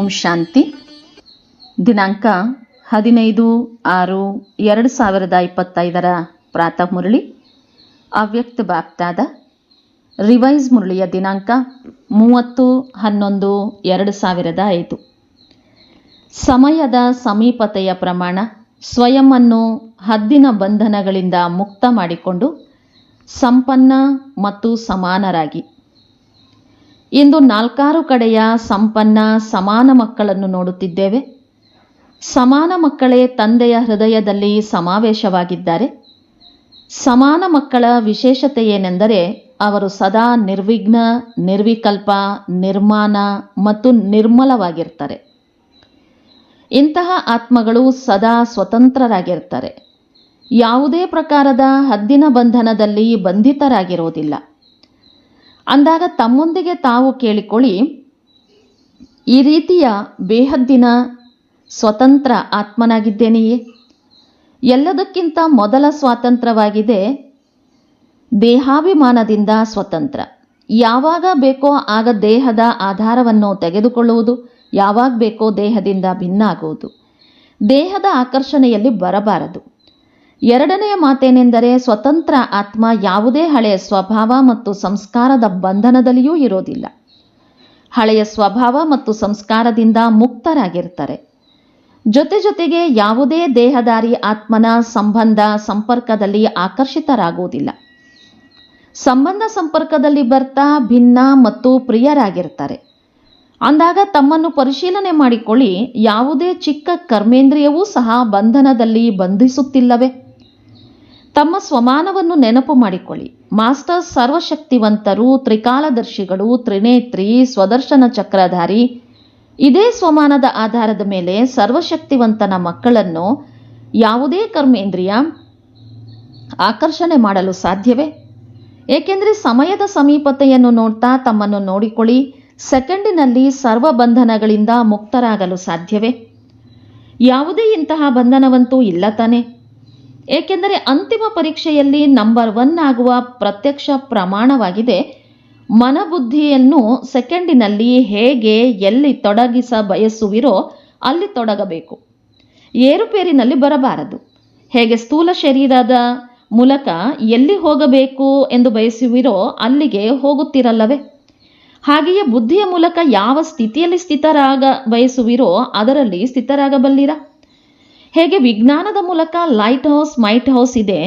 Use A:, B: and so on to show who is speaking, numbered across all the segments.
A: ಓಂ ಶಾಂತಿ. ದಿನಾಂಕ ಹದಿನೈದು ಆರು ಎರಡು ಸಾವಿರದ ಇಪ್ಪತ್ತೈದರ ಪ್ರಾತಃ ಮುರಳಿ. ಅವ್ಯಕ್ತ ಬಾಪ್ತಾದ ರಿವೈಸ್ ಮುರಳಿಯ ದಿನಾಂಕ ಮೂವತ್ತು ಹನ್ನೊಂದು ಎರಡು ಸಾವಿರದ ಐದು. ಸಮಯದ ಸಮೀಪತೆಯ ಪ್ರಮಾಣ ಸ್ವಯಂವನ್ನು ಹದ್ದಿನ ಬಂಧನಗಳಿಂದ ಮುಕ್ತ ಮಾಡಿಕೊಂಡು ಸಂಪನ್ನ ಮತ್ತು ಸಮಾನರಾಗಿ ಇಂದು ನಾಲ್ಕಾರು ಕಡೆಯ ಸಂಪನ್ನ ಸಮಾನ ಮಕ್ಕಳನ್ನು ನೋಡುತ್ತಿದ್ದೇವೆ. ಸಮಾನ ಮಕ್ಕಳೇ ತಂದೆಯ ಹೃದಯದಲ್ಲಿ ಸಮಾವೇಶವಾಗಿದ್ದಾರೆ. ಸಮಾನ ಮಕ್ಕಳ ವಿಶೇಷತೆ ಏನೆಂದರೆ ಅವರು ಸದಾ ನಿರ್ವಿಘ್ನ, ನಿರ್ವಿಕಲ್ಪ, ನಿರ್ಮಾಣ ಮತ್ತು ನಿರ್ಮಲವಾಗಿರ್ತಾರೆ ಇಂತಹ ಆತ್ಮಗಳು ಸದಾ ಸ್ವತಂತ್ರರಾಗಿರ್ತಾರೆ ಯಾವುದೇ ಪ್ರಕಾರದ ಹದ್ದಿನ ಬಂಧನದಲ್ಲಿ ಬಂಧಿತರಾಗಿರೋದಿಲ್ಲ ಅಂದಾಗ ತಮ್ಮೊಂದಿಗೆ ತಾವು ಕೇಳಿಕೊಳ್ಳಿ, ಈ ರೀತಿಯ ಬೇಹದ್ದಿನ ಸ್ವತಂತ್ರ ಆತ್ಮನಾಗಿದ್ದೇನೆಯೇ? ಎಲ್ಲದಕ್ಕಿಂತ ಮೊದಲ ಸ್ವಾತಂತ್ರ್ಯವಾಗಿದೆ ದೇಹಾಭಿಮಾನದಿಂದ ಸ್ವತಂತ್ರ. ಯಾವಾಗ ಬೇಕೋ ಆಗ ದೇಹದ ಆಧಾರವನ್ನು ತೆಗೆದುಕೊಳ್ಳುವುದು, ಯಾವಾಗ ಬೇಕೋ ದೇಹದಿಂದ ಭಿನ್ನ ಆಗುವುದು ದೇಹದ ಆಕರ್ಷಣೆಯಲ್ಲಿ ಬರಬಾರದು. ಎರಡನೆಯ ಮಾತೇನೆಂದರೆ ಸ್ವತಂತ್ರ ಆತ್ಮ ಯಾವುದೇ ಹಳೆಯ ಸ್ವಭಾವ ಮತ್ತು ಸಂಸ್ಕಾರದ ಬಂಧನದಲ್ಲಿಯೂ ಇರೋದಿಲ್ಲ. ಹಳೆಯ ಸ್ವಭಾವ ಮತ್ತು ಸಂಸ್ಕಾರದಿಂದ ಮುಕ್ತರಾಗಿರ್ತಾರೆ. ಜೊತೆ ಜೊತೆಗೆ ಯಾವುದೇ ದೇಹದಾರಿ ಆತ್ಮನ ಸಂಬಂಧ ಸಂಪರ್ಕದಲ್ಲಿ ಆಕರ್ಷಿತರಾಗುವುದಿಲ್ಲ. ಸಂಬಂಧ ಸಂಪರ್ಕದಲ್ಲಿ ಬರ್ತಾ ಭಿನ್ನ ಮತ್ತು ಪ್ರಿಯರಾಗಿರ್ತಾರೆ. ಅಂದಾಗ ತಮ್ಮನ್ನು ಪರಿಶೀಲನೆ ಮಾಡಿಕೊಳ್ಳಿ, ಯಾವುದೇ ಚಿಕ್ಕ ಕರ್ಮೇಂದ್ರಿಯವೂ ಸಹ ಬಂಧನದಲ್ಲಿ ಬಂಧಿಸುತ್ತಿಲ್ಲವೇ? ತಮ್ಮ ಸ್ವಮಾನವನ್ನು ನೆನಪು ಮಾಡಿಕೊಳ್ಳಿ. ಮಾಸ್ಟರ್ ಸರ್ವಶಕ್ತಿವಂತರು, ತ್ರಿಕಾಲದರ್ಶಿಗಳು, ತ್ರಿನೇತ್ರಿ, ಸ್ವದರ್ಶನ ಚಕ್ರಧಾರಿ. ಇದೇ ಸ್ವಮಾನದ ಆಧಾರದ ಮೇಲೆ ಸರ್ವಶಕ್ತಿವಂತನ ಮಕ್ಕಳನ್ನು ಯಾವುದೇ ಕರ್ಮೇಂದ್ರಿಯ ಆಕರ್ಷಣೆ ಮಾಡಲು ಸಾಧ್ಯವೇ? ಏಕೆಂದರೆ ಸಮಯದ ಸಮೀಪತೆಯನ್ನು ನೋಡ್ತಾ ತಮ್ಮನ್ನು ನೋಡಿಕೊಳ್ಳಿ. ಸೆಕೆಂಡಿನಲ್ಲಿ ಸರ್ವ ಬಂಧನಗಳಿಂದ ಮುಕ್ತರಾಗಲು ಸಾಧ್ಯವೇ? ಯಾವುದೇ ಇಂತಹ ಬಂಧನವಂತೂ ಇಲ್ಲ ತಾನೆ. ಏಕೆಂದರೆ ಅಂತಿಮ ಪರೀಕ್ಷೆಯಲ್ಲಿ ನಂಬರ್ ಒನ್ ಆಗುವ ಪ್ರತ್ಯಕ್ಷ ಪ್ರಮಾಣವಾಗಿದೆ. ಮನಬುದ್ಧಿಯನ್ನು ಸೆಕೆಂಡಿನಲ್ಲಿ ಹೇಗೆ ಎಲ್ಲಿ ತೊಡಗಿಸ ಬಯಸುವಿರೋ ಅಲ್ಲಿ ತೊಡಗಬೇಕು. ಏರುಪೇರಿನಲ್ಲಿ ಬರಬಾರದು. ಹೇಗೆ ಸ್ಥೂಲ ಶರೀರದ ಮೂಲಕ ಎಲ್ಲಿ ಹೋಗಬೇಕು ಎಂದು ಬಯಸುವಿರೋ ಅಲ್ಲಿಗೆ ಹೋಗುತ್ತಿರಲ್ಲವೇ? ಹಾಗೆಯೇ ಬುದ್ಧಿಯ ಮೂಲಕ ಯಾವ ಸ್ಥಿತಿಯಲ್ಲಿ ಸ್ಥಿತರಾಗ ಬಯಸುವಿರೋ ಅದರಲ್ಲಿ ಸ್ಥಿತರಾಗಬಲ್ಲಿರ? ಹೇಗೆ ವಿಜ್ಞಾನದ ಮೂಲಕ ಲೈಟ್ ಹೌಸ್, ಮೈಟ್ ಹೌಸ್ ಇದೆ?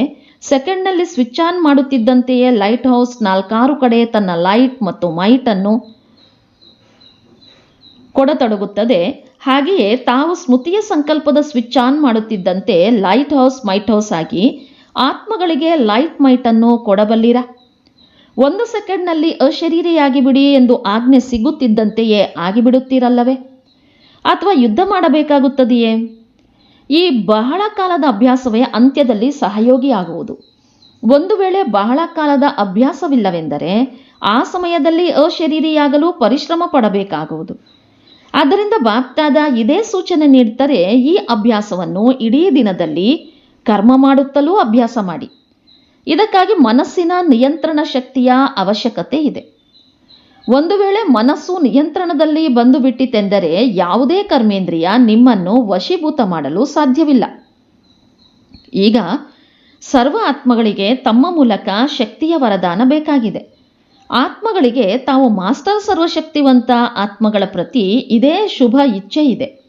A: ಸೆಕೆಂಡ್ನಲ್ಲಿ ಸ್ವಿಚ್ ಆನ್ ಮಾಡುತ್ತಿದ್ದಂತೆಯೇ ಲೈಟ್ ಹೌಸ್ ನಾಲ್ಕಾರು ಕಡೆ ತನ್ನ ಲೈಟ್ ಮತ್ತು ಮೈಟ್ ಅನ್ನು ಕೊಡತೊಡಗುತ್ತದೆ. ಹಾಗೆಯೇ ತಾವು ಸ್ಮೃತಿಯ ಸಂಕಲ್ಪದ ಸ್ವಿಚ್ ಆನ್ ಮಾಡುತ್ತಿದ್ದಂತೆ ಲೈಟ್ ಹೌಸ್, ಮೈಟ್ ಹೌಸ್ ಆಗಿ ಆತ್ಮಗಳಿಗೆ ಲೈಟ್, ಮೈಟ್ ಅನ್ನು ಕೊಡಬಲ್ಲಿರ? ಒಂದು ಸೆಕೆಂಡ್ನಲ್ಲಿ ಅಶರೀರಿಯಾಗಿ ಬಿಡಿ ಎಂದು ಆಜ್ಞೆ ಸಿಗುತ್ತಿದ್ದಂತೆಯೇ ಆಗಿಬಿಡುತ್ತೀರಲ್ಲವೇ? ಅಥವಾ ಯುದ್ಧ ಮಾಡಬೇಕಾಗುತ್ತದೆಯೇ? ಈ ಬಹಳ ಕಾಲದ ಅಭ್ಯಾಸವೇ ಅಂತ್ಯದಲ್ಲಿ ಸಹಯೋಗಿಯಾಗುವುದು. ಒಂದು ವೇಳೆ ಬಹಳ ಕಾಲದ ಅಭ್ಯಾಸವಿಲ್ಲವೆಂದರೆ ಆ ಸಮಯದಲ್ಲಿ ಅಶರೀರಿಯಾಗಲು ಪರಿಶ್ರಮ ಪಡಬೇಕಾಗುವುದು. ಆದ್ದರಿಂದ ಬಾಪ್ತಾದ ಇದೇ ಸೂಚನೆ ನೀಡ್ತಾರೆ ಈ ಅಭ್ಯಾಸವನ್ನು ಇಡೀ ದಿನದಲ್ಲಿ ಕರ್ಮ ಮಾಡುತ್ತಲೂ ಅಭ್ಯಾಸ ಮಾಡಿ. ಇದಕ್ಕಾಗಿ ಮನಸ್ಸಿನ ನಿಯಂತ್ರಣ ಶಕ್ತಿಯ ಅವಶ್ಯಕತೆ ಇದೆ. ಒಂದು ವೇಳೆ ಮನಸ್ಸು ನಿಯಂತ್ರಣದಲ್ಲಿ ಬಂದು ಬಿಟ್ಟಿತೆಂದರೆ ಯಾವುದೇ ಕರ್ಮೇಂದ್ರಿಯ ನಿಮ್ಮನ್ನು ವಶೀಭೂತ ಮಾಡಲು ಸಾಧ್ಯವಿಲ್ಲ. ಈಗ ಸರ್ವ ಆತ್ಮಗಳಿಗೆ ತಮ್ಮ ಮೂಲಕ ಶಕ್ತಿಯ ವರದಾನ ಬೇಕಾಗಿದೆ. ಆತ್ಮಗಳಿಗೆ ತಾವು ಮಾಸ್ಟರ್ ಸರ್ವಶಕ್ತಿವಂತ ಆತ್ಮಗಳ ಪ್ರತಿ ಇದೇ ಶುಭ ಇಚ್ಛೆ ಇದೆ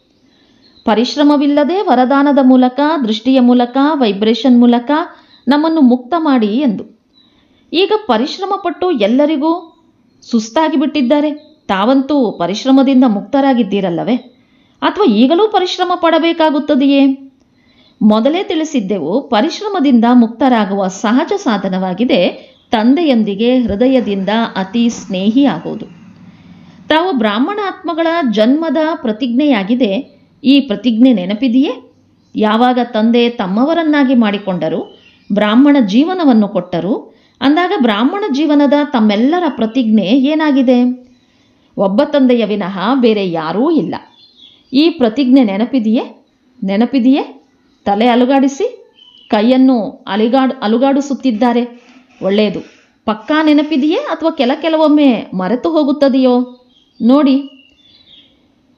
A: ಪರಿಶ್ರಮವಿಲ್ಲದೆ ವರದಾನದ ಮೂಲಕ, ದೃಷ್ಟಿಯ ಮೂಲಕ, ವೈಬ್ರೇಷನ್ ಮೂಲಕ ನಮ್ಮನ್ನು ಮುಕ್ತ ಮಾಡಿ ಎಂದು. ಈಗ ಪರಿಶ್ರಮ ಪಟ್ಟು ಎಲ್ಲರಿಗೂ ಸುಸ್ತಾಗಿ ಬಿಟ್ಟಿದ್ದಾರೆ. ತಾವಂತೂ ಪರಿಶ್ರಮದಿಂದ ಮುಕ್ತರಾಗಿದ್ದೀರಲ್ಲವೇ? ಅಥವಾ ಈಗಲೂ ಪರಿಶ್ರಮ ಪಡಬೇಕಾಗುತ್ತದೆಯೇ? ಮೊದಲೇ ತಿಳಿಸಿದ್ದೆವು, ಪರಿಶ್ರಮದಿಂದ ಮುಕ್ತರಾಗುವ ಸಹಜ ಸಾಧನವಾಗಿದೆ ತಂದೆಯೊಂದಿಗೆ ಹೃದಯದಿಂದ ಅತಿ ಸ್ನೇಹಿಯಾಗುವುದು. ತಾವು ಬ್ರಾಹ್ಮಣ ಆತ್ಮಗಳ ಜನ್ಮದ ಪ್ರತಿಜ್ಞೆಯಾಗಿದೆ. ಈ ಪ್ರತಿಜ್ಞೆ ನೆನಪಿದೆಯೇ? ಯಾವಾಗ ತಂದೆ ತಮ್ಮವರನ್ನಾಗಿ ಮಾಡಿಕೊಂಡರು, ಬ್ರಾಹ್ಮಣ ಜೀವನವನ್ನು ಕೊಟ್ಟರು ಅಂದಾಗ ಬ್ರಾಹ್ಮಣ ಜೀವನದ ತಮ್ಮೆಲ್ಲರ ಪ್ರತಿಜ್ಞೆ ಏನಾಗಿದೆ? ಒಬ್ಬ ತಂದೆಯ ವಿನಃ ಬೇರೆ ಯಾರೂ ಇಲ್ಲ. ಈ ಪ್ರತಿಜ್ಞೆ ನೆನಪಿದೆಯೇ? ನೆನಪಿದೆಯೇ? ತಲೆ ಅಲುಗಾಡಿಸಿ, ಕೈಯನ್ನು ಅಲಿಗಾಡು, ಅಲುಗಾಡಿಸುತ್ತಿದ್ದಾರೆ. ಒಳ್ಳೆಯದು. ಪಕ್ಕಾ ನೆನಪಿದೆಯೇ ಅಥವಾ ಕೆಲ ಕೆಲವೊಮ್ಮೆ ಮರೆತು ಹೋಗುತ್ತದೆಯೋ? ನೋಡಿ.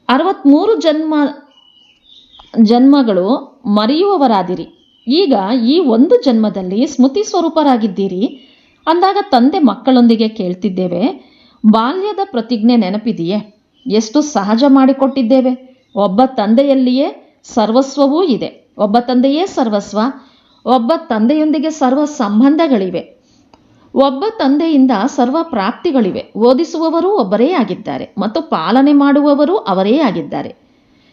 A: ಅರವತ್ತ್ಮೂರು ಜನ್ಮ, ಜನ್ಮಗಳು ಮರೆಯುವವರಾದಿರಿ. ಈಗ ಈ ಒಂದು ಜನ್ಮದಲ್ಲಿ ಸ್ಮೃತಿ ಸ್ವರೂಪರಾಗಿದ್ದೀರಿ. ಅಂದಾಗ ತಂದೆ ಮಕ್ಕಳೊಂದಿಗೆ ಕೇಳ್ತಿದ್ದೇವೆ, ಬಾಲ್ಯದ ಪ್ರತಿಜ್ಞೆ ನೆನಪಿದೆಯೇ? ಎಷ್ಟು ಸಹಜ ಮಾಡಿಕೊಟ್ಟಿದ್ದೇವೆ? ಒಬ್ಬ ತಂದೆಯಲ್ಲಿಯೇ ಸರ್ವಸ್ವವೂ ಇದೆ. ಒಬ್ಬ ತಂದೆಯೇ ಸರ್ವಸ್ವ, ಒಬ್ಬ ತಂದೆಯೊಂದಿಗೆ ಸರ್ವ ಸಂಬಂಧಗಳಿವೆ. ಒಬ್ಬ ತಂದೆಯಿಂದ ಸರ್ವ ಪ್ರಾಪ್ತಿಗಳಿವೆ. ಓದಿಸುವವರು ಒಬ್ಬರೇ ಆಗಿದ್ದಾರೆ, ಮತ್ತು ಪಾಲನೆ ಮಾಡುವವರು ಅವರೇ ಆಗಿದ್ದಾರೆ.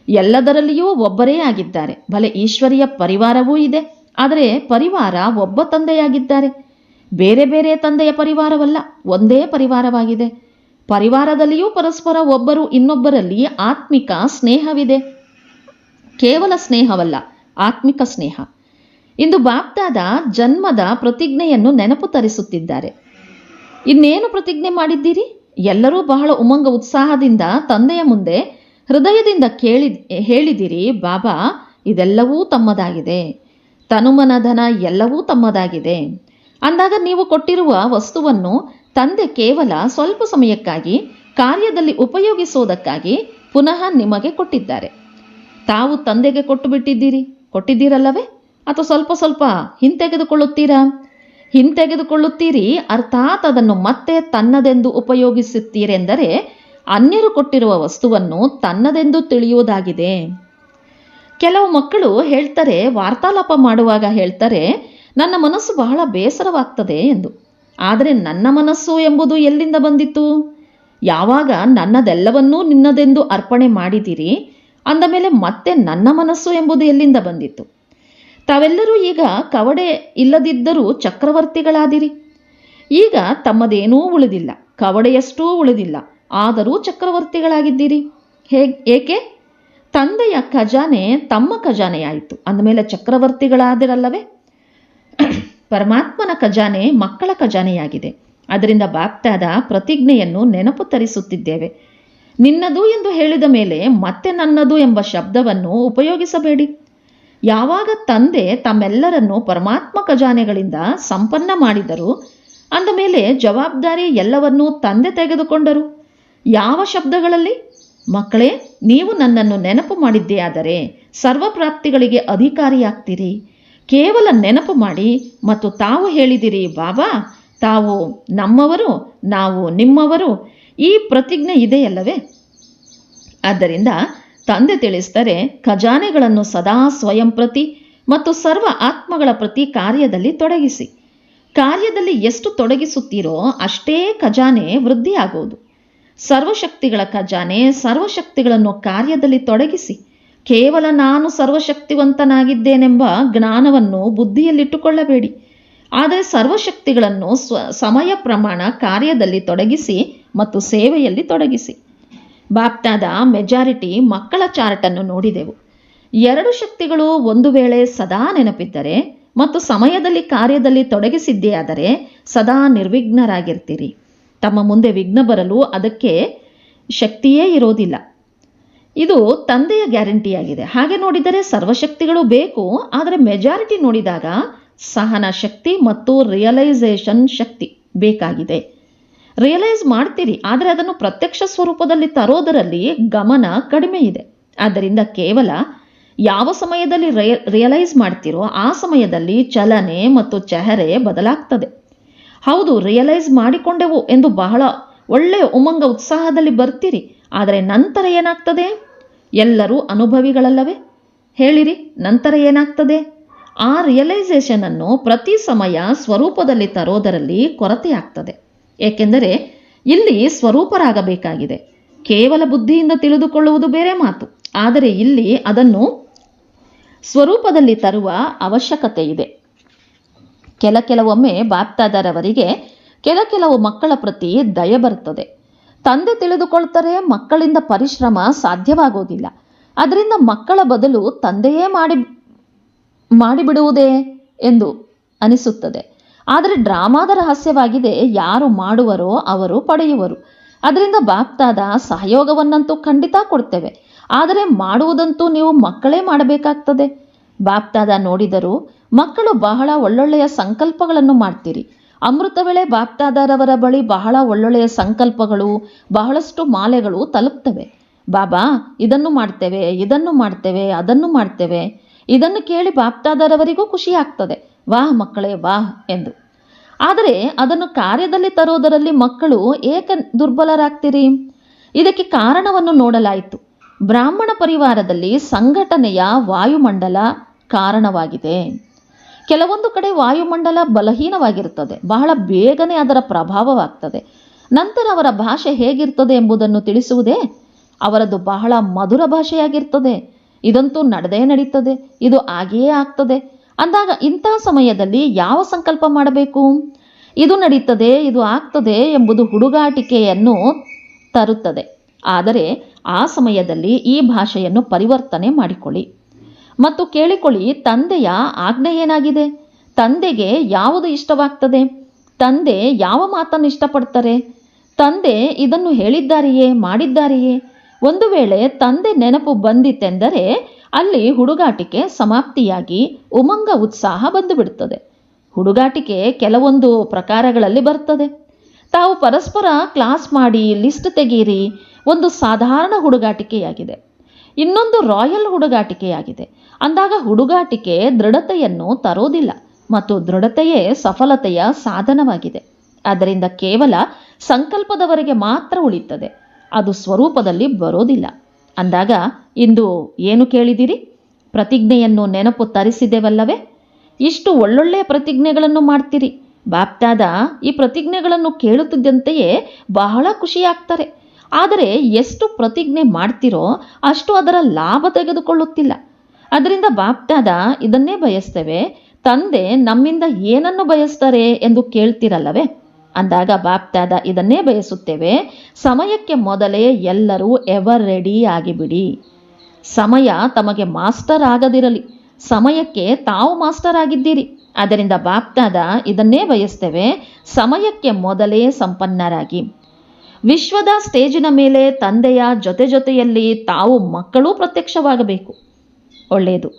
A: ಎಲ್ಲದರಲ್ಲಿಯೂ ಒಬ್ಬರೇ ಆಗಿದ್ದಾರೆ. ಭಲೆ ಈಶ್ವರಿಯ ಪರಿವಾರವೂ ಇದೆ. ಆದರೆ ಪರಿವಾರ ಒಬ್ಬ ತಂದೆಯಾಗಿದ್ದಾರೆ. ಬೇರೆ ಬೇರೆ ತಂದೆಯ ಪರಿವಾರವಲ್ಲ, ಒಂದೇ ಪರಿವಾರವಾಗಿದೆ. ಪರಿವಾರದಲ್ಲಿಯೂ ಪರಸ್ಪರ ಒಬ್ಬರು ಇನ್ನೊಬ್ಬರಲ್ಲಿ ಆತ್ಮಿಕ ಸ್ನೇಹವಿದೆ. ಕೇವಲ ಸ್ನೇಹವಲ್ಲ, ಆತ್ಮಿಕ ಸ್ನೇಹ. ಇಂದು ಬಾಪ್ದಾದ ಜನ್ಮದ ಪ್ರತಿಜ್ಞೆಯನ್ನು ನೆನಪು ತರಿಸುತ್ತಿದ್ದಾರೆ. ಇನ್ನೇನು ಪ್ರತಿಜ್ಞೆ ಮಾಡಿದ್ದೀರಿ? ಎಲ್ಲರೂ ಬಹಳ ಉಮಂಗ ಉತ್ಸಾಹದಿಂದ ತಂದೆಯ ಮುಂದೆ ಹೃದಯದಿಂದ ಕೇಳಿ, ಹೇಳಿದಿರಿ, ಬಾಬಾ, ಇದೆಲ್ಲವೂ ತಮ್ಮದಾಗಿದೆ. ತನುಮನಧನ ಎಲ್ಲವೂ ತಮ್ಮದಾಗಿದೆ. ಅಂದಾಗ ನೀವು ಕೊಟ್ಟಿರುವ ವಸ್ತುವನ್ನು ತಂದೆ ಕೇವಲ ಸ್ವಲ್ಪ ಸಮಯಕ್ಕಾಗಿ, ಕಾರ್ಯದಲ್ಲಿ ಉಪಯೋಗಿಸುವುದಕ್ಕಾಗಿ ಪುನಃ ನಿಮಗೆ ಕೊಟ್ಟಿದ್ದಾರೆ. ತಾವು ತಂದೆಗೆ ಕೊಟ್ಟು ಬಿಟ್ಟಿದ್ದೀರಿ ಕೊಟ್ಟಿದ್ದೀರಲ್ಲವೇ? ಅಥವಾ ಸ್ವಲ್ಪ ಸ್ವಲ್ಪ ಹಿಂತೆಗೆದುಕೊಳ್ಳುತ್ತೀರಾ? ಹಿಂತೆಗೆದುಕೊಳ್ಳುತ್ತೀರಿ, ಅರ್ಥಾತ್ ಅದನ್ನು ಮತ್ತೆ ತನ್ನದೆಂದು ಉಪಯೋಗಿಸುತ್ತೀರೆಂದರೆ ಅನ್ಯರು ಕೊಟ್ಟಿರುವ ವಸ್ತುವನ್ನು ತನ್ನದೆಂದು ತಿಳಿಯುವುದಾಗಿದೆ. ಕೆಲವು ಮಕ್ಕಳು ಹೇಳ್ತಾರೆ, ವಾರ್ತಾಲಾಪ ಮಾಡುವಾಗ ಹೇಳ್ತಾರೆ ನನ್ನ ಮನಸ್ಸು ಬಹಳ ಬೇಸರವಾಗ್ತದೆ ಎಂದು. ಆದರೆ ನನ್ನ ಮನಸ್ಸು ಎಂಬುದು ಎಲ್ಲಿಂದ ಬಂದಿತ್ತು? ಯಾವಾಗ ನನ್ನದೆಲ್ಲವನ್ನೂ ನಿನ್ನದೆಂದು ಅರ್ಪಣೆ ಮಾಡಿದಿರಿ, ಅಂದ ಮೇಲೆ ಮತ್ತೆ ನನ್ನ ಮನಸ್ಸು ಎಂಬುದು ಎಲ್ಲಿಂದ ಬಂದಿತ್ತು? ತಾವೆಲ್ಲರೂ ಈಗ ಕವಡೆ ಇಲ್ಲದಿದ್ದರೂ ಚಕ್ರವರ್ತಿಗಳಾದಿರಿ. ಈಗ ತಮ್ಮದೇನೂ ಉಳಿದಿಲ್ಲ, ಕವಡೆಯಷ್ಟೂ ಉಳಿದಿಲ್ಲ, ಆದರೂ ಚಕ್ರವರ್ತಿಗಳಾಗಿದ್ದೀರಿ. ಹೇ, ಏಕೆ? ತಂದೆಯ ಖಜಾನೆ ತಮ್ಮ ಖಜಾನೆಯಾಯಿತು ಅಂದಮೇಲೆ ಚಕ್ರವರ್ತಿಗಳಾದಿರಲ್ಲವೇ? ಪರಮಾತ್ಮನ ಖಜಾನೆ ಮಕ್ಕಳ ಖಜಾನೆಯಾಗಿದೆ. ಅದರಿಂದ ಬಾಪ್ತಾದ ಪ್ರತಿಜ್ಞೆಯನ್ನು ನೆನಪು ತರಿಸುತ್ತಿದ್ದೇವೆ ನಿನ್ನದು ಎಂದು ಹೇಳಿದ ಮೇಲೆ ಮತ್ತೆ ನನ್ನದು ಎಂಬ ಶಬ್ದವನ್ನು ಉಪಯೋಗಿಸಬೇಡಿ. ಯಾವಾಗ ತಂದೆ ತಮ್ಮೆಲ್ಲರನ್ನು ಪರಮಾತ್ಮ ಖಜಾನೆಗಳಿಂದ ಸಂಪನ್ನ ಮಾಡಿದರು, ಅಂದ ಮೇಲೆ ಜವಾಬ್ದಾರಿ ಎಲ್ಲವನ್ನೂ ತಂದೆ ತೆಗೆದುಕೊಂಡರು. ಯಾವ ಶಬ್ದಗಳಲ್ಲಿ? ಮಕ್ಕಳೇ, ನೀವು ನನ್ನನ್ನು ನೆನಪು ಮಾಡಿದ್ದೇ ಆದರೆ ಸರ್ವಪ್ರಾಪ್ತಿಗಳಿಗೆ ಅಧಿಕಾರಿಯಾಗ್ತೀರಿ. ಕೇವಲ ನೆನಪು ಮಾಡಿ ಮತ್ತು ತಾವು ಹೇಳಿದಿರಿ, ಬಾಬಾ, ತಾವು ನಮ್ಮವರು, ನಾವು ನಿಮ್ಮವರು, ಈ ಪ್ರತಿಜ್ಞೆ ಇದೆಯಲ್ಲವೇ? ಆದ್ದರಿಂದ ತಂದೆ ತಿಳಿಸ್ತಾರೆ ಖಜಾನೆಗಳನ್ನು ಸದಾ ಸ್ವಯಂ ಪ್ರತಿ ಮತ್ತು ಸರ್ವ ಆತ್ಮಗಳ ಪ್ರತಿ ಕಾರ್ಯದಲ್ಲಿ ತೊಡಗಿಸಿ. ಕಾರ್ಯದಲ್ಲಿ ಎಷ್ಟು ತೊಡಗಿಸುತ್ತೀರೋ ಅಷ್ಟೇ ಖಜಾನೆ ವೃದ್ಧಿಯಾಗುವುದು. ಸರ್ವಶಕ್ತಿಗಳ ಖಜಾನೆ ಸರ್ವಶಕ್ತಿಗಳನ್ನು ಕಾರ್ಯದಲ್ಲಿ ತೊಡಗಿಸಿ. ಕೇವಲ ನಾನು ಸರ್ವಶಕ್ತಿವಂತನಾಗಿದ್ದೇನೆಂಬ ಜ್ಞಾನವನ್ನು ಬುದ್ಧಿಯಲ್ಲಿಟ್ಟುಕೊಳ್ಳಬೇಡಿ. ಆದರೆ ಸರ್ವಶಕ್ತಿಗಳನ್ನು ಸ್ವ, ಸಮಯ ಪ್ರಮಾಣ ಕಾರ್ಯದಲ್ಲಿ ತೊಡಗಿಸಿ ಮತ್ತು ಸೇವೆಯಲ್ಲಿ ತೊಡಗಿಸಿ. ಬಾಪ್ತಾದ ಮೆಜಾರಿಟಿ ಮಕ್ಕಳ ಚಾರ್ಟನ್ನು ನೋಡಿದೆವು. ಎರಡು ಶಕ್ತಿಗಳು ಒಂದು ವೇಳೆ ಸದಾ ನೆನಪಿದ್ದರೆ ಮತ್ತು ಸಮಯದಲ್ಲಿ ಕಾರ್ಯದಲ್ಲಿ ತೊಡಗಿಸಿದ್ದೇ ಆದರೆ ಸದಾ ನಿರ್ವಿಘ್ನರಾಗಿರ್ತೀರಿ. ತಮ್ಮ ಮುಂದೆ ವಿಘ್ನ ಬರಲು ಅದಕ್ಕೆ ಶಕ್ತಿಯೇ ಇರೋದಿಲ್ಲ. ಇದು ತಂದೆಯ ಗ್ಯಾರಂಟಿಯಾಗಿದೆ ಹಾಗೆ ನೋಡಿದರೆ ಸರ್ವಶಕ್ತಿಗಳು ಬೇಕು, ಆದರೆ ಮೆಜಾರಿಟಿ ನೋಡಿದಾಗ ಸಹನ ಶಕ್ತಿ ಮತ್ತು ರಿಯಲೈಸೇಷನ್ ಶಕ್ತಿ ಬೇಕಾಗಿದೆ. ರಿಯಲೈಸ್ ಮಾಡ್ತೀರಿ, ಆದರೆ ಅದನ್ನು ಪ್ರತ್ಯಕ್ಷ ಸ್ವರೂಪದಲ್ಲಿ ತರೋದರಲ್ಲಿ ಗಮನ ಕಡಿಮೆ ಇದೆ. ಆದ್ದರಿಂದ ಕೇವಲ ಯಾವ ಸಮಯದಲ್ಲಿ ರಿಯಲೈಸ್ ಮಾಡ್ತೀರೋ ಆ ಸಮಯದಲ್ಲಿ ಚಲನೆ ಮತ್ತು ಚೆಹರೆ ಬದಲಾಗ್ತದೆ. ಹೌದು ರಿಯಲೈಸ್ ಮಾಡಿಕೊಂಡೆವು ಎಂದು ಬಹಳ ಒಳ್ಳೆಯ ಉಮಂಗ ಉತ್ಸಾಹದಲ್ಲಿ ಬರ್ತೀರಿ, ಆದರೆ ನಂತರ ಏನಾಗ್ತದೆ? ಎಲ್ಲರೂ ಅನುಭವಿಗಳಲ್ಲವೇ? ಹೇಳಿರಿ, ನಂತರ ಏನಾಗ್ತದೆ? ಆ ರಿಯಲೈಸೇಷನ್ ಅನ್ನು ಪ್ರತಿ ಸಮಯ ಸ್ವರೂಪದಲ್ಲಿ ತರೋದರಲ್ಲಿ ಕೊರತೆ ಆಗ್ತದೆ. ಏಕೆಂದರೆ ಇಲ್ಲಿ ಸ್ವರೂಪರಾಗಬೇಕಾಗಿದೆ. ಕೇವಲ ಬುದ್ಧಿಯಿಂದ ತಿಳಿದುಕೊಳ್ಳುವುದು ಬೇರೆ ಮಾತು. ಆದರೆ ಇಲ್ಲಿ ಅದನ್ನು ಸ್ವರೂಪದಲ್ಲಿ ತರುವ ಅವಶ್ಯಕತೆ ಇದೆ ಕೆಲ ಕೆಲವೊಮ್ಮೆ ಬಾಪ್ತಾದಾರವರಿಗೆ ಕೆಲ ಕೆಲವು ಮಕ್ಕಳ ಪ್ರತಿ ದಯ ಬರುತ್ತದೆ. ತಂದೆ ತಿಳಿದುಕೊಳ್ತಾರೆ, ಮಕ್ಕಳಿಂದ ಪರಿಶ್ರಮ ಸಾಧ್ಯವಾಗೋದಿಲ್ಲ. ಅದರಿಂದ ಮಕ್ಕಳ ಬದಲು ತಂದೆಯೇ ಮಾಡಿ, ಮಾಡಿಬಿಡುವುದೇ ಎಂದು ಅನಿಸುತ್ತದೆ. ಆದರೆ ಡ್ರಾಮಾದ ರಹಸ್ಯವಾಗಿದೆ, ಯಾರು ಮಾಡುವರೋ ಅವರು ಪಡೆಯುವರು. ಅದರಿಂದ ಬಾಪ್ತಾದ ಸಹಯೋಗವನ್ನಂತೂ ಖಂಡಿತ ಕೊಡ್ತೇವೆ. ಆದರೆ ಮಾಡುವುದಂತೂ ನೀವು ಮಕ್ಕಳೇ ಮಾಡಬೇಕಾಗ್ತದೆ. ಬಾಪ್ತಾದ ನೋಡಿದರು ಮಕ್ಕಳು ಬಹಳ ಒಳ್ಳೊಳ್ಳೆಯ ಸಂಕಲ್ಪಗಳನ್ನು ಮಾಡ್ತೀರಿ. ಅಮೃತ ವೇಳೆ ಬಾಪ್ತಾದರವರ ಬಳಿ ಬಹಳ ಒಳ್ಳೊಳ್ಳೆಯ ಸಂಕಲ್ಪಗಳು, ಬಹಳಷ್ಟು ಮಾಲೆಗಳು ತಲುಪ್ತವೆ. ಬಾಬಾ, ಇದನ್ನು ಮಾಡ್ತೇವೆ ಇದನ್ನು ಮಾಡ್ತೇವೆ, ಅದನ್ನು ಮಾಡ್ತೇವೆ. ಇದನ್ನು ಕೇಳಿ ಬಾಪ್ತಾದಾರವರಿಗೂ ಖುಷಿ ಆಗ್ತದೆ ವಾಹ್ ಮಕ್ಕಳೇ, ವಾಹ್ ಎಂದು. ಆದರೆ ಅದನ್ನು ಕಾರ್ಯದಲ್ಲಿ ತರೋದರಲ್ಲಿ ಮಕ್ಕಳು ಏಕೆ ದುರ್ಬಲರಾಗ್ತೀರಿ? ಇದಕ್ಕೆ ಕಾರಣವನ್ನು ನೋಡಲಾಯಿತು. ಬ್ರಾಹ್ಮಣ ಪರಿವಾರದಲ್ಲಿ ಸಂಘಟನೆಯ ವಾಯುಮಂಡಲ ಕಾರಣವಾಗಿದೆ. ಕೆಲವೊಂದು ಕಡೆ ವಾಯುಮಂಡಲ ಬಲಹೀನವಾಗಿರುತ್ತದೆ. ಬಹಳ ಬೇಗನೆ ಅದರ ಪ್ರಭಾವವಾಗ್ತದೆ. ನಂತರ ಅವರ ಭಾಷೆ ಹೇಗಿರ್ತದೆ ಎಂಬುದನ್ನು ತಿಳಿಸುವುದೇ ಅವರದು ಬಹಳ ಮಧುರ ಭಾಷೆಯಾಗಿರ್ತದೆ. ಇದಂತೂ ನಡೆದೇ ನಡೀತದೆ. ಇದು ಆಗಿಯೇ ಆಗ್ತದೆ. ಅಂದಾಗ ಇಂತಹ ಸಮಯದಲ್ಲಿ ಯಾವ ಸಂಕಲ್ಪ ಮಾಡಬೇಕು? ಇದು ನಡೀತದೆ, ಇದು ಆಗ್ತದೆ ಎಂಬುದು ಹುಡುಗಾಟಿಕೆಯನ್ನು ತರುತ್ತದೆ. ಆದರೆ ಆ ಸಮಯದಲ್ಲಿ ಈ ಭಾಷೆಯನ್ನು ಪರಿವರ್ತನೆ ಮಾಡಿಕೊಳ್ಳಿ. ಮತ್ತು ಕೇಳಿಕೊಳ್ಳಿ, ತಂದೆಯ ಆಜ್ಞೆ ಏನಾಗಿದೆ? ತಂದೆಗೆ ಯಾವುದು ಇಷ್ಟವಾಗ್ತದೆ? ತಂದೆ ಯಾವ ಮಾತನ್ನು ಇಷ್ಟಪಡ್ತಾರೆ? ತಂದೆ ಇದನ್ನು ಹೇಳಿದ್ದಾರೆಯೇ, ಮಾಡಿದ್ದಾರೆಯೇ? ಒಂದು ವೇಳೆ ತಂದೆ ನೆನಪು ಬಂದಿತೆಂದರೆ ಅಲ್ಲಿ ಹುಡುಗಾಟಿಕೆ ಸಮಾಪ್ತಿಯಾಗಿ ಉಮಂಗ ಉತ್ಸಾಹ ಬಂದುಬಿಡುತ್ತದೆ ಹುಡುಗಾಟಿಕೆ ಕೆಲವೊಂದು ಪ್ರಕಾರಗಳಲ್ಲಿ ಬರ್ತದೆ. ತಾವು ಪರಸ್ಪರ ಕ್ಲಾಸ್ ಮಾಡಿ ಲಿಸ್ಟ್ ತೆಗೀರಿ ಒಂದು ಸಾಧಾರಣ ಹುಡುಗಾಟಿಕೆಯಾಗಿದೆ. ಇನ್ನೊಂದು ರಾಯಲ್ ಹುಡುಗಾಟಿಕೆಯಾಗಿದೆ. ಅಂದಾಗ ಹುಡುಗಾಟಿಕೆ ದೃಢತೆಯನ್ನು ತರೋದಿಲ್ಲ ಮತ್ತು ದೃಢತೆಯೇ ಸಫಲತೆಯ ಸಾಧನವಾಗಿದೆ. ಅದರಿಂದ ಕೇವಲ ಸಂಕಲ್ಪದವರೆಗೆ ಮಾತ್ರ ಉಳಿತದೆ ಅದು ಸ್ವರೂಪದಲ್ಲಿ ಬರೋದಿಲ್ಲ. ಅಂದಾಗ ಇಂದು ಏನು ಕೇಳಿದಿರಿ? ಪ್ರತಿಜ್ಞೆಯನ್ನು ನೆನಪು ತರಿಸಿದೆವಲ್ಲವೇ? ಇಷ್ಟು ಒಳ್ಳೊಳ್ಳೆಯ ಪ್ರತಿಜ್ಞೆಗಳನ್ನು ಮಾಡ್ತೀರಿ. ಬಾಪ್ತಾದ ಈ ಪ್ರತಿಜ್ಞೆಗಳನ್ನು ಕೇಳುತ್ತಿದ್ದಂತೆಯೇ ಬಹಳ ಖುಷಿಯಾಗ್ತಾರೆ. ಆದರೆ ಎಷ್ಟು ಪ್ರತಿಜ್ಞೆ ಮಾಡ್ತಿರೋ ಅಷ್ಟು ಅದರ ಲಾಭ ತೆಗೆದುಕೊಳ್ಳುತ್ತಿಲ್ಲ. ಅದರಿಂದ ಬಾಪ್ತಾದ ಇದನ್ನೇ ಬಯಸ್ತೇವೆ, ತಂದೆ ನಮ್ಮಿಂದ ಏನನ್ನು ಬಯಸ್ತಾರೆ ಎಂದು ಕೇಳ್ತಿರಲ್ಲವೇ? ಅಂದಾಗ ಬಾಪ್ತಾದ ಇದನ್ನೇ ಬಯಸುತ್ತೇವೆ, ಸಮಯಕ್ಕೆ ಮೊದಲೇ ಎಲ್ಲರೂ ಎವರ್ ರೆಡಿ ಆಗಿಬಿಡಿ. ಸಮಯ ತಮಗೆ ಮಾಸ್ಟರ್ ಆಗದಿರಲಿ, ಸಮಯಕ್ಕೆ ತಾವು ಮಾಸ್ಟರ್ ಆಗಿದ್ದೀರಿ. ಅದರಿಂದ ಬಾಪ್ತಾದ ಇದನ್ನೇ ಬಯಸ್ತೇವೆ, ಸಮಯಕ್ಕೆ ಮೊದಲೇ ಸಂಪನ್ನರಾಗಿ. ವಿಶ್ವದ ಸ್ಟೇಜಿನ ಮೇಲೆ ತಂದೆಯ ಜೊತೆ ಜೊತೆಯಲ್ಲಿ ತಾವು ಮಕ್ಕಳೂ ಪ್ರತ್ಯಕ್ಷವಾಗಬೇಕು. ಒಳ್ಳೆಯದು.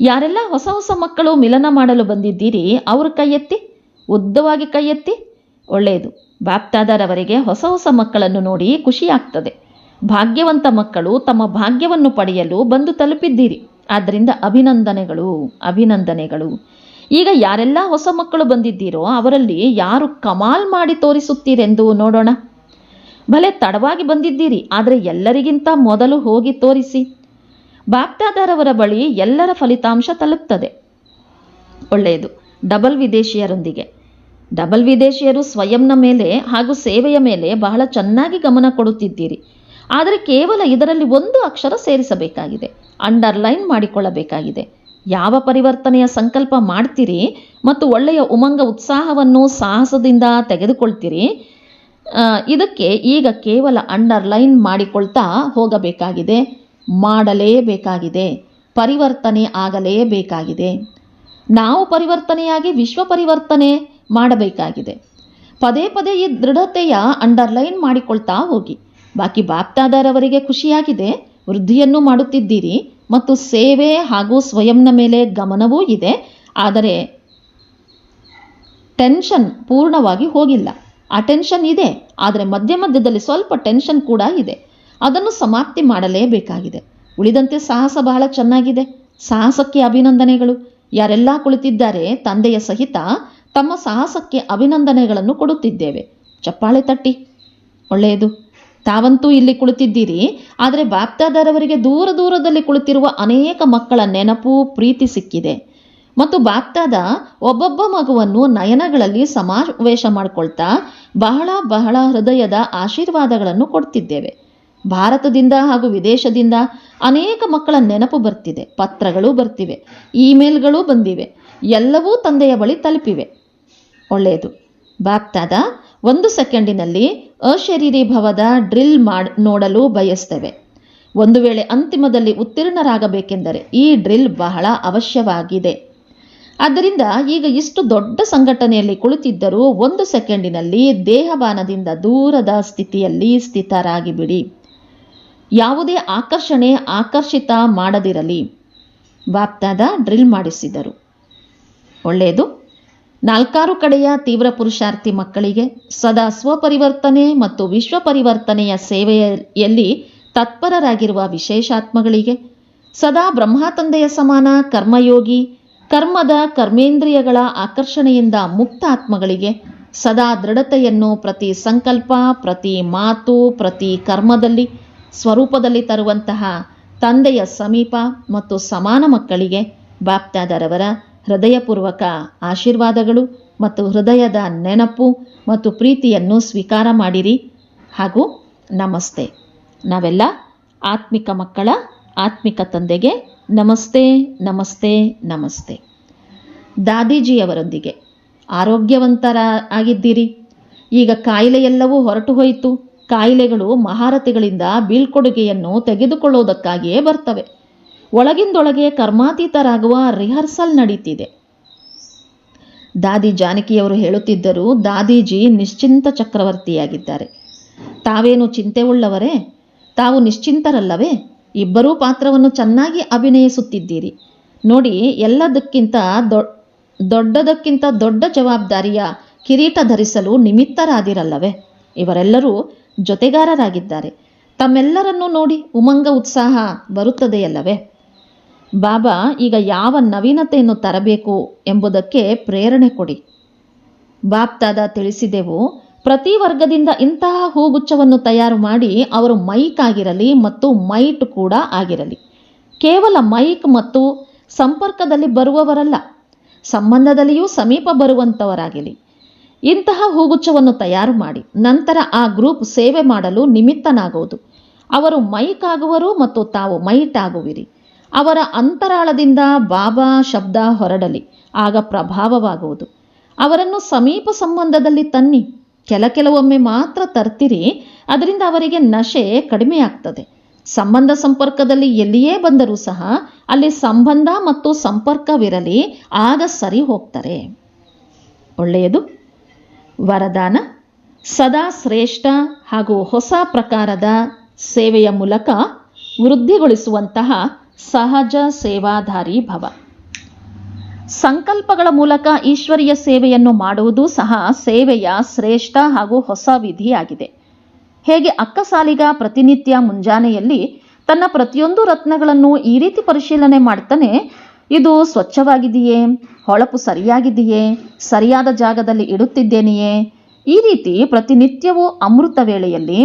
A: ಯಾರೆಲ್ಲ ಹೊಸ ಹೊಸ ಮಕ್ಕಳು ಮಿಲನ ಮಾಡಲು ಬಂದಿದ್ದೀರಿ, ಅವ್ರ ಕೈ ಉದ್ದವಾಗಿ ಕೈ ಎತ್ತಿ ಒಳ್ಳೆಯದು. ಬಾಪ್ತಾದರವರಿಗೆ ಹೊಸ ಹೊಸ ಮಕ್ಕಳನ್ನು ನೋಡಿ ಖುಷಿಯಾಗ್ತದೆ. ಭಾಗ್ಯವಂತ ಮಕ್ಕಳು ತಮ್ಮ ಭಾಗ್ಯವನ್ನು ಪಡೆಯಲು ಬಂದು ತಲುಪಿದ್ದೀರಿ. ಆದ್ದರಿಂದ ಅಭಿನಂದನೆಗಳು ಅಭಿನಂದನೆಗಳು. ಈಗ ಯಾರೆಲ್ಲ ಹೊಸ ಮಕ್ಕಳು ಬಂದಿದ್ದೀರೋ ಅವರಲ್ಲಿ ಯಾರು ಕಮಾಲ್ ಮಾಡಿ ತೋರಿಸುತ್ತೀರೆಂದು ನೋಡೋಣ. ಭಲೆ ತಡವಾಗಿ ಬಂದಿದ್ದೀರಿ, ಆದರೆ ಎಲ್ಲರಿಗಿಂತ ಮೊದಲು ಹೋಗಿ ತೋರಿಸಿ. ಬಾಪ್ತಾದಾರವರ ಬಳಿ ಎಲ್ಲರ ಫಲಿತಾಂಶ ತಲುಪ್ತದೆ. ಒಳ್ಳೆಯದು. ಡಬಲ್ ವಿದೇಶಿಯರೊಂದಿಗೆ. ಡಬಲ್ ವಿದೇಶಿಯರು ಸ್ವಯಂನ ಮೇಲೆ ಹಾಗೂ ಸೇವೆಯ ಮೇಲೆ ಬಹಳ ಚೆನ್ನಾಗಿ ಗಮನ ಕೊಡುತ್ತಿದ್ದೀರಿ. ಆದರೆ ಕೇವಲ ಇದರಲ್ಲಿ ಒಂದು ಅಕ್ಷರ ಸೇರಿಸಬೇಕಾಗಿದೆ. ಅಂಡರ್ಲೈನ್ ಮಾಡಿಕೊಳ್ಳಬೇಕಾಗಿದೆ. ಯಾವ ಪರಿವರ್ತನೆಯ ಸಂಕಲ್ಪ ಮಾಡ್ತೀರಿ ಮತ್ತು ಒಳ್ಳೆಯ ಉಮಂಗ ಉತ್ಸಾಹವನ್ನು ಸಾಹಸದಿಂದ ತೆಗೆದುಕೊಳ್ತೀರಿ? ಇದಕ್ಕೆ ಈಗ ಕೇವಲ ಅಂಡರ್ಲೈನ್ ಮಾಡಿಕೊಳ್ತಾ ಹೋಗಬೇಕಾಗಿದೆ, ಮಾಡಲೇಬೇಕಾಗಿದೆ, ಪರಿವರ್ತನೆ ಆಗಲೇಬೇಕಾಗಿದೆ. ನಾವು ಪರಿವರ್ತನೆಯಾಗಿ ವಿಶ್ವ ಪರಿವರ್ತನೆ ಮಾಡಬೇಕಾಗಿದೆ. ಪದೇ ಪದೇ ಈ ದೃಢತೆಯ ಅಂಡರ್ಲೈನ್ ಮಾಡಿಕೊಳ್ತಾ ಹೋಗಿ. ಬಾಕಿ ಬಾಪ್ತಾದರವರಿಗೆ ಖುಷಿಯಾಗಿದೆ, ವೃದ್ಧಿಯನ್ನು ಮಾಡುತ್ತಿದ್ದೀರಿ ಮತ್ತು ಸೇವೆ ಹಾಗೂ ಸ್ವಯಂನ ಮೇಲೆ ಗಮನವೂ ಇದೆ, ಆದರೆ ಟೆನ್ಷನ್ ಪೂರ್ಣವಾಗಿ ಹೋಗಿಲ್ಲ. ಆ ಟೆನ್ಷನ್ ಇದೆ, ಆದರೆ ಮಧ್ಯ ಮಧ್ಯದಲ್ಲಿ ಸ್ವಲ್ಪ ಟೆನ್ಷನ್ ಕೂಡ ಇದೆ. ಅದನ್ನು ಸಮಾಪ್ತಿ ಮಾಡಲೇಬೇಕಾಗಿದೆ. ಉಳಿದಂತೆ ಸಾಹಸ ಬಹಳ ಚೆನ್ನಾಗಿದೆ. ಸಾಹಸಕ್ಕೆ ಅಭಿನಂದನೆಗಳು. ಯಾರೆಲ್ಲ ಕುಳಿತಿದ್ದಾರೆ, ತಂದೆಯ ಸಹಿತ ತಮ್ಮ ಸಾಹಸಕ್ಕೆ ಅಭಿನಂದನೆಗಳನ್ನು ಕೊಡುತ್ತಿದ್ದೇವೆ. ಚಪ್ಪಾಳೆ ತಟ್ಟಿ. ಒಳ್ಳೆಯದು. ತಾವಂತೂ ಇಲ್ಲಿ ಕುಳಿತಿದ್ದೀರಿ, ಆದರೆ ಬಾಪ್ತಾದಾರವರಿಗೆ ದೂರ ದೂರದಲ್ಲಿ ಕುಳಿತಿರುವ ಅನೇಕ ಮಕ್ಕಳ ನೆನಪು, ಪ್ರೀತಿ ಸಿಕ್ಕಿದೆ. ಮತ್ತು ಬಾಗ್ದಾದ ಒಬ್ಬೊಬ್ಬ ಮಗುವನ್ನು ನಯನಗಳಲ್ಲಿ ಸಮಾವೇಶ ಮಾಡಿಕೊಳ್ತಾ ಬಹಳ ಬಹಳ ಹೃದಯದ ಆಶೀರ್ವಾದಗಳನ್ನು ಕೊಡ್ತಿದ್ದೇವೆ. ಭಾರತದಿಂದ ಹಾಗೂ ವಿದೇಶದಿಂದ ಅನೇಕ ಮಕ್ಕಳ ನೆನಪು ಬರ್ತಿದೆ, ಪತ್ರಗಳು ಬರ್ತಿವೆ, ಇಮೇಲ್ಗಳು ಬಂದಿವೆ, ಎಲ್ಲವೂ ತಂದೆಯ ಬಳಿ ತಲುಪಿವೆ. ಒಳ್ಳೆಯದು. ಬಾಗ್ದಾದ ಒಂದು ಸೆಕೆಂಡಿನಲ್ಲಿ ಅಶರೀರಿ ಭವದ ಡ್ರಿಲ್ ಮಾಡ್ ನೋಡಲು ಬಯಸ್ತೇವೆ. ಒಂದು ವೇಳೆ ಅಂತಿಮದಲ್ಲಿ ಉತ್ತೀರ್ಣರಾಗಬೇಕೆಂದರೆ ಈ ಡ್ರಿಲ್ ಬಹಳ ಅವಶ್ಯವಾಗಿದೆ. ಆದ್ದರಿಂದ ಈಗ ಇಷ್ಟು ದೊಡ್ಡ ಸಂಘಟನೆಯಲ್ಲಿ ಕುಳಿತಿದ್ದರೂ ಒಂದು ಸೆಕೆಂಡಿನಲ್ಲಿ ದೇಹಬಾನದಿಂದ ದೂರದ ಸ್ಥಿತಿಯಲ್ಲಿ ಸ್ಥಿತರಾಗಿ ಬಿಡಿ ಯಾವುದೇ ಆಕರ್ಷಣೆ ಆಕರ್ಷಿತ ಮಾಡದಿರಲಿ. ಬಾಪ್ತಾದ ಡ್ರಿಲ್ ಮಾಡಿಸಿದರು. ಒಳ್ಳೆಯದು. ನಾಲ್ಕಾರು ಕಡೆಯ ತೀವ್ರ ಪುರುಷಾರ್ಥಿ ಮಕ್ಕಳಿಗೆ ಸದಾ ಸ್ವಪರಿವರ್ತನೆ ಮತ್ತು ವಿಶ್ವ ಪರಿವರ್ತನೆಯ ಸೇವೆಯಲ್ಲಿ ತತ್ಪರರಾಗಿರುವ ವಿಶೇಷಾತ್ಮಗಳಿಗೆ ಸದಾ ಬ್ರಹ್ಮ ತಂದೆಯ ಸಮಾನ ಕರ್ಮಯೋಗಿ ಕರ್ಮದ ಕರ್ಮೇಂದ್ರಿಯಗಳ ಆಕರ್ಷಣೆಯಿಂದ ಮುಕ್ತ ಆತ್ಮಗಳಿಗೆ ಸದಾ ದೃಢತೆಯನ್ನು ಪ್ರತಿ ಸಂಕಲ್ಪ, ಪ್ರತಿ ಮಾತು, ಪ್ರತಿ ಕರ್ಮದಲ್ಲಿ, ಸ್ವರೂಪದಲ್ಲಿ ತರುವಂತಹ ತಂದೆಯ ಸಮೀಪ ಮತ್ತು ಸಮಾನ ಮಕ್ಕಳಿಗೆ ಬಾಪ್ತಾದರವರ ಹೃದಯಪೂರ್ವಕ ಆಶೀರ್ವಾದಗಳು ಮತ್ತು ಹೃದಯದ ನೆನಪು ಮತ್ತು ಪ್ರೀತಿಯನ್ನು ಸ್ವೀಕಾರ ಮಾಡಿರಿ. ಹಾಗೂ ನಮಸ್ತೆ. ನಾವೆಲ್ಲ ಆತ್ಮಿಕ ಮಕ್ಕಳ ಆತ್ಮಿಕ ತಂದೆಗೆ ನಮಸ್ತೆ ನಮಸ್ತೆ ನಮಸ್ತೆ. ದಾದೀಜಿಯವರೊಂದಿಗೆ ಆರೋಗ್ಯವಂತರ ಆಗಿದ್ದೀರಿ. ಈಗ ಕಾಯಿಲೆಯೆಲ್ಲವೂ ಹೊರಟು ಹೋಯಿತು. ಕಾಯಿಲೆಗಳು ಮಹಾರಥಿಗಳಿಂದ ಬೀಳ್ಕೊಡುಗೆಯನ್ನು ತೆಗೆದುಕೊಳ್ಳುವುದಕ್ಕಾಗಿಯೇ ಬರ್ತವೆ. ಒಳಗಿಂದೊಳಗೆ ಕರ್ಮಾತೀತರಾಗುವ ರಿಹರ್ಸಲ್ ನಡೀತಿದೆ. ದಾದಿ ಜಾನಕಿಯವರು ಹೇಳುತ್ತಿದ್ದರು, ದಾದೀಜಿ ನಿಶ್ಚಿಂತ ಚಕ್ರವರ್ತಿಯಾಗಿದ್ದಾರೆ. ತಾವೇನು ಚಿಂತೆ ಉಳ್ಳವರೇ ತಾವು ನಿಶ್ಚಿಂತರಲ್ಲವೇ? ಇಬ್ಬರೂ ಪಾತ್ರವನ್ನು ಚೆನ್ನಾಗಿ ಅಭಿನಯಿಸುತ್ತಿದ್ದೀರಿ. ನೋಡಿ, ಎಲ್ಲದಕ್ಕಿಂತ ದೊಡ್ಡದಕ್ಕಿಂತ ದೊಡ್ಡ ಜವಾಬ್ದಾರಿಯ ಕಿರೀಟ ಧರಿಸಲು ನಿಮಿತ್ತರಾದಿರಲ್ಲವೇ? ಇವರೆಲ್ಲರೂ ಜೊತೆಗಾರರಾಗಿದ್ದಾರೆ. ತಮ್ಮೆಲ್ಲರನ್ನೂ ನೋಡಿ ಉಮಂಗ ಉತ್ಸಾಹ ಬರುತ್ತದೆಯಲ್ಲವೇ? ಬಾಬಾ, ಈಗ ಯಾವ ನವೀನತೆಯನ್ನು ತರಬೇಕು ಎಂಬುದಕ್ಕೆ ಪ್ರೇರಣೆ ಕೊಡಿ. ಬಾಪ್ತಾದ ತಿಳಿಸಿದೆವು ಪ್ರತಿ ವರ್ಗದಿಂದ ಇಂತಹ ಹೂಗುಚ್ಛವನ್ನು ತಯಾರು ಮಾಡಿ ಅವರು ಮೈಕ್ ಆಗಿರಲಿ ಮತ್ತು ಮೈಟ್ ಕೂಡ ಆಗಿರಲಿ. ಕೇವಲ ಮೈಕ್ ಮತ್ತು ಸಂಪರ್ಕದಲ್ಲಿ ಬರುವವರಲ್ಲ, ಸಂಬಂಧದಲ್ಲಿಯೂ ಸಮೀಪ ಬರುವಂಥವರಾಗಿರಲಿ ಇಂತಹ ಹೂಗುಚ್ಛವನ್ನು ತಯಾರು ಮಾಡಿ ನಂತರ ಆ ಗ್ರೂಪ್ ಸೇವೆ ಮಾಡಲು ನಿಮಿತ್ತನಾಗುವುದು. ಅವರು ಮೈಕ್ ಆಗುವರು ಮತ್ತು ತಾವು ಮೈಟ್ ಆಗುವಿರಿ. ಅವರ ಅಂತರಾಳದಿಂದ ಬಾಬಾ ಶಬ್ದ ಹೊರಡಲಿ, ಆಗ ಪ್ರಭಾವವಾಗುವುದು. ಅವರನ್ನು ಸಮೀಪ ಸಂಬಂಧದಲ್ಲಿ ತನ್ನಿ. ಕೆಲ ಕೆಲವೊಮ್ಮೆ ಮಾತ್ರ ತರ್ತೀರಿ, ಅದರಿಂದ ಅವರಿಗೆ ನಶೆ ಕಡಿಮೆ ಆಗ್ತದೆ ಸಂಬಂಧ ಸಂಪರ್ಕದಲ್ಲಿ ಎಲ್ಲಿಯೇ ಬಂದರೂ ಸಹ ಅಲ್ಲಿ ಸಂಬಂಧ ಮತ್ತು ಸಂಪರ್ಕವಿರಲಿ, ಆಗ ಸರಿ ಹೋಗ್ತಾರೆ. ಒಳ್ಳೆಯದು. ವರದಾನ. ಸದಾ ಶ್ರೇಷ್ಠ ಹಾಗೂ ಹೊಸ ಪ್ರಕಾರದ ಸೇವೆಯ ಮೂಲಕ ವೃದ್ಧಿಗೊಳಿಸುವಂತಹ ಸಹಜ ಸೇವಾಧಾರಿ ಭವ. ಸಂಕಲ್ಪಗಳ ಮೂಲಕ ಈಶ್ವರಿಯ ಸೇವೆಯನ್ನು ಮಾಡುವುದು ಸಹ ಸೇವೆಯ ಶ್ರೇಷ್ಠ ಹಾಗೂ ಹೊಸ ವಿಧಿಯಾಗಿದೆ. ಹೇಗೆ ಅಕ್ಕಸಾಲಿಗ ಪ್ರತಿನಿತ್ಯ ಮುಂಜಾನೆಯಲ್ಲಿ ತನ್ನ ಪ್ರತಿಯೊಂದು ರತ್ನಗಳನ್ನು ಈ ರೀತಿ ಪರಿಶೀಲನೆ ಮಾಡ್ತಾನೆ, ಇದು ಸ್ವಚ್ಛವಾಗಿದೆಯೇ, ಹೊಳಪು ಸರಿಯಾಗಿದೆಯೇ, ಸರಿಯಾದ ಜಾಗದಲ್ಲಿ ಇಡುತ್ತಿದ್ದೇನೆಯೇ, ಈ ರೀತಿ ಪ್ರತಿನಿತ್ಯವೂ ಅಮೃತ ವೇಳೆಯಲ್ಲಿ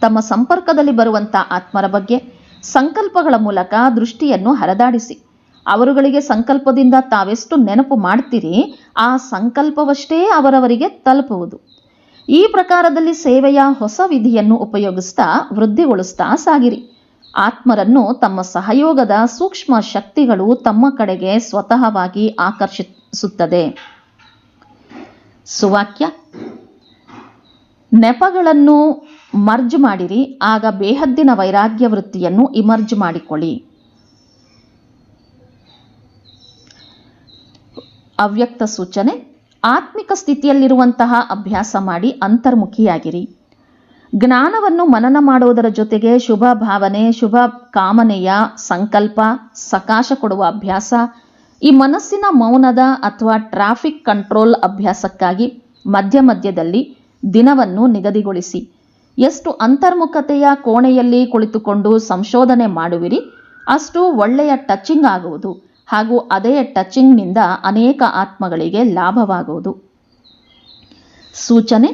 A: ತಮ್ಮ ಸಂಪರ್ಕದಲ್ಲಿ ಬರುವಂಥ ಆತ್ಮರ ಬಗ್ಗೆ ಸಂಕಲ್ಪಗಳ ಮೂಲಕ ದೃಷ್ಟಿಯನ್ನು ಹರದಾಡಿಸಿ. ಅವರುಗಳಿಗೆ ಸಂಕಲ್ಪದಿಂದ ತಾವೆಷ್ಟು ನೆನಪು ಮಾಡ್ತೀರಿ, ಆ ಸಂಕಲ್ಪವಷ್ಟೇ ಅವರವರಿಗೆ ತಲುಪುವುದು. ಈ ಪ್ರಕಾರದಲ್ಲಿ ಸೇವೆಯ ಹೊಸ ವಿಧಿಯನ್ನು ಉಪಯೋಗಿಸ್ತಾ, ವೃದ್ಧಿಗೊಳಿಸ್ತಾ ಸಾಗಿರಿ. ಆತ್ಮರನ್ನು ತಮ್ಮ ಸಹಯೋಗದ ಸೂಕ್ಷ್ಮ ಶಕ್ತಿಗಳು ತಮ್ಮ ಕಡೆಗೆ ಸ್ವತಃವಾಗಿ ಆಕರ್ಷಿಸುತ್ತದೆ. ಸುವಾಕ್ಯ. ನೆಪಗಳನ್ನು ಮರ್ಜ್ ಮಾಡಿರಿ, ಆಗ ಬೇಹದ್ದಿನ ವೈರಾಗ್ಯ ವೃತ್ತಿಯನ್ನು ಇಮರ್ಜ್ ಮಾಡಿಕೊಳ್ಳಿ. ಅವ್ಯಕ್ತ ಸೂಚನೆ, ಆತ್ಮಿಕ ಸ್ಥಿತಿಯಲ್ಲಿರುವಂತಹ ಅಭ್ಯಾಸ ಮಾಡಿ ಅಂತರ್ಮುಖಿಯಾಗಿರಿ. ಜ್ಞಾನವನ್ನು ಮನನ ಮಾಡುವುದರ ಜೊತೆಗೆ ಶುಭ ಭಾವನೆ ಶುಭ ಕಾಮನೆಯ ಸಂಕಲ್ಪ, ಸಕಾಶ ಕೊಡುವ ಅಭ್ಯಾಸ, ಈ ಮನಸ್ಸಿನ ಮೌನದ ಅಥವಾ ಟ್ರಾಫಿಕ್ ಕಂಟ್ರೋಲ್ ಅಭ್ಯಾಸಕ್ಕಾಗಿ ಮಧ್ಯ ಮಧ್ಯದಲ್ಲಿ ದಿನವನ್ನು ನಿಗದಿಗೊಳಿಸಿ. ಎಷ್ಟು ಅಂತರ್ಮುಖತೆಯ ಕೋಣೆಯಲ್ಲಿ ಕುಳಿತುಕೊಂಡು ಸಂಶೋಧನೆ ಮಾಡುವಿರಿ, ಅಷ್ಟು ಒಳ್ಳೆಯ ಟಚಿಂಗ್ ಆಗುವುದು. ಹಾಗೂ ಅದೇ ಟಚಿಂಗ್ನಿಂದ ಅನೇಕ ಆತ್ಮಗಳಿಗೆ ಲಾಭವಾಗುವುದು. ಸೂಚನೆ,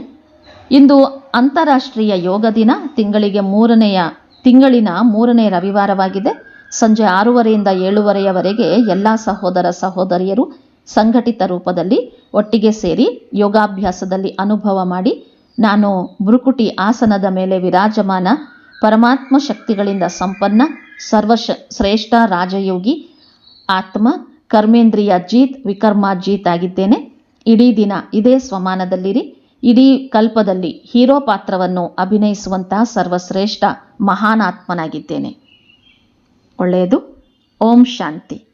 A: ಇಂದು ಅಂತಾರಾಷ್ಟ್ರೀಯ ಯೋಗ ದಿನ ತಿಂಗಳಿಗೆ ಮೂರನೆಯ, ತಿಂಗಳಿನ ಮೂರನೇ ರವಿವಾರವಾಗಿದೆ. ಸಂಜೆ ಆರೂವರೆಯಿಂದ ಏಳುವರೆಯವರೆಗೆ ಎಲ್ಲ ಸಹೋದರ ಸಹೋದರಿಯರು ಸಂಘಟಿತ ರೂಪದಲ್ಲಿ ಒಟ್ಟಿಗೆ ಸೇರಿ ಯೋಗಾಭ್ಯಾಸದಲ್ಲಿ ಅನುಭವ ಮಾಡಿ, ನಾನು ಭ್ರುಕುಟಿ ಆಸನದ ಮೇಲೆ ವಿರಾಜಮಾನ ಪರಮಾತ್ಮ ಶಕ್ತಿಗಳಿಂದ ಸಂಪನ್ನ, ಸರ್ವಶ, ಶ್ರೇಷ್ಠ ರಾಜಯೋಗಿ ಆತ್ಮ, ಕರ್ಮೇಂದ್ರಿಯ ಜೀತ್ ವಿಕರ್ಮಾಜೀತ್ ಆಗಿದ್ದೇನೆ. ಇಡೀ ದಿನ ಇದೇ ಸ್ವಮಾನದಲ್ಲಿರಿ. ಇಡೀ ಕಲ್ಪದಲ್ಲಿ ಹೀರೋ ಪಾತ್ರವನ್ನು ಅಭಿನಯಿಸುವಂತಹ ಸರ್ವಶ್ರೇಷ್ಠ ಮಹಾನ್ ಆತ್ಮನಾಗಿದ್ದೇನೆ ಒಳ್ಳೆಯದು. ಓಂ ಶಾಂತಿ.